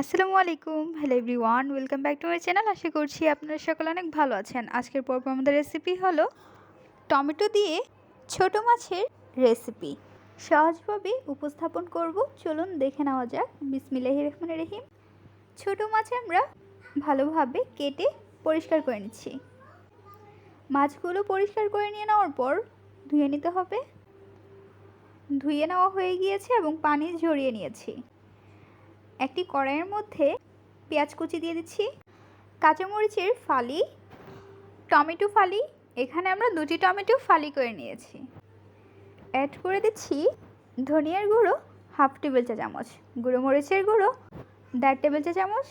আসসালামু আলাইকুম। Hello everyone welcome back to my channel আশা করছি আপনারা সকলে অনেক ভালো আছেন। আজকের পর্ব আমাদের রেসিপি হলো টমেটো দিয়ে ছোট মাছের রেসিপি সহজভাবে উপস্থাপন করব। চলুন দেখে নেওয়া যাক। বিসমিল্লাহি রহমান রহিম। ছোট মাছ আমরা ভালোভাবে কেটে পরিষ্কার করে নিচ্ছি। মাছগুলো পরিষ্কার করে নিয়ে নেওয়ার পর ধুয়ে নিতে হবে। ধুয়ে নেওয়া হয়ে গিয়েছে এবং পানি ঝরিয়ে নিয়েছি। একটি কড়াইয়ের মধ্যে পেঁয়াজ কুচি দিয়ে দিচ্ছি, কাঁচামরিচের ফালি, টমেটো ফালি, এখানে আমরা দুটি টমেটো ফালি করে নিয়েছি। অ্যাড করে দিচ্ছি ধনিয়ার গুঁড়ো, হাফ টেবিল চা চামচ গুঁড়ো মরিচের গুঁড়ো, দেড় টেবিল চা চামচ,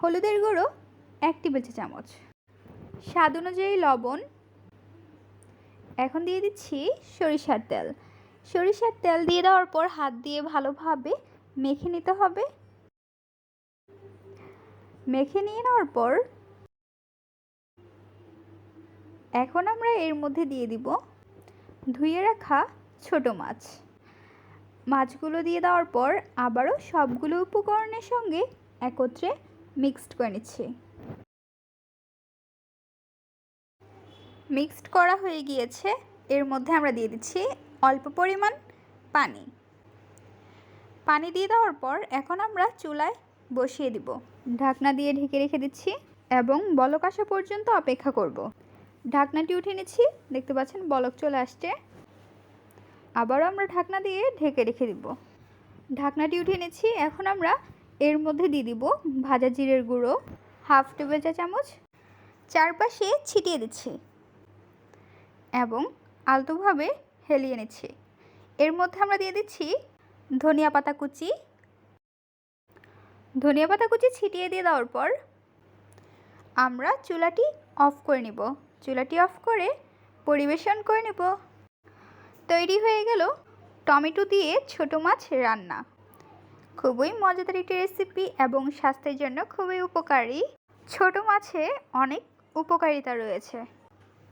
হলুদের গুঁড়ো, এক টেবিল চা চামচ। স্বাদ অনুযায়ী লবণ। এখন দিয়ে দিচ্ছি সরিষার তেল। সরিষার তেল দিয়ে দেওয়ার পর হাত দিয়ে ভালোভাবে মেখে নিতে হবে। মেখে নিয়ে নেওয়ার পর এখন আমরা এর মধ্যে দিয়ে দিব ধুয়ে রাখা ছোট মাছ। মাছগুলো দিয়ে দেওয়ার পর আবারও সবগুলো উপকরণের সঙ্গে একত্রে মিক্সড করে নিচ্ছি। মিক্সড করা হয়ে গিয়েছে। এর মধ্যে আমরা দিয়ে দিচ্ছি অল্প পরিমাণ পানি। পানি দিয়ে দেওয়ার পর এখন আমরা চুলায় বসিয়ে দিব। ঢাকনা দিয়ে ঢেকে রেখে দিচ্ছি এবং বলক আসা পর্যন্ত অপেক্ষা করব। ঢাকনাটি উঠে নিচ্ছি, দেখতে পাচ্ছেন বলক চলে আসছে। আবারও আমরা ঢাকনা দিয়ে ঢেকে রেখে দিব। ঢাকনাটি উঠে নিচ্ছি, এখন আমরা এর মধ্যে দিয়ে দিব ভাজা জিরের গুঁড়ো, হাফ টেবিল চা চামচ, চারপাশে ছিটিয়ে দিচ্ছি এবং আলতোভাবে হেলিয়ে নিচ্ছি। এর মধ্যে আমরা দিয়ে দিচ্ছি ধনিয়া পাতা কুচি। ধনিয়া পাতা কুচি ছিটিয়ে দিয়ে দেওয়ার পর আমরা চুলাটি অফ করে নিব। চুলাটি অফ করে পরিবেশন করে নেব। তৈরি হয়ে গেল টমেটো দিয়ে ছোট মাছ রান্না। খুবই মজাদার একটি রেসিপি এবং স্বাস্থ্যের জন্য খুবই উপকারী। ছোট মাছে অনেক উপকারিতা রয়েছে।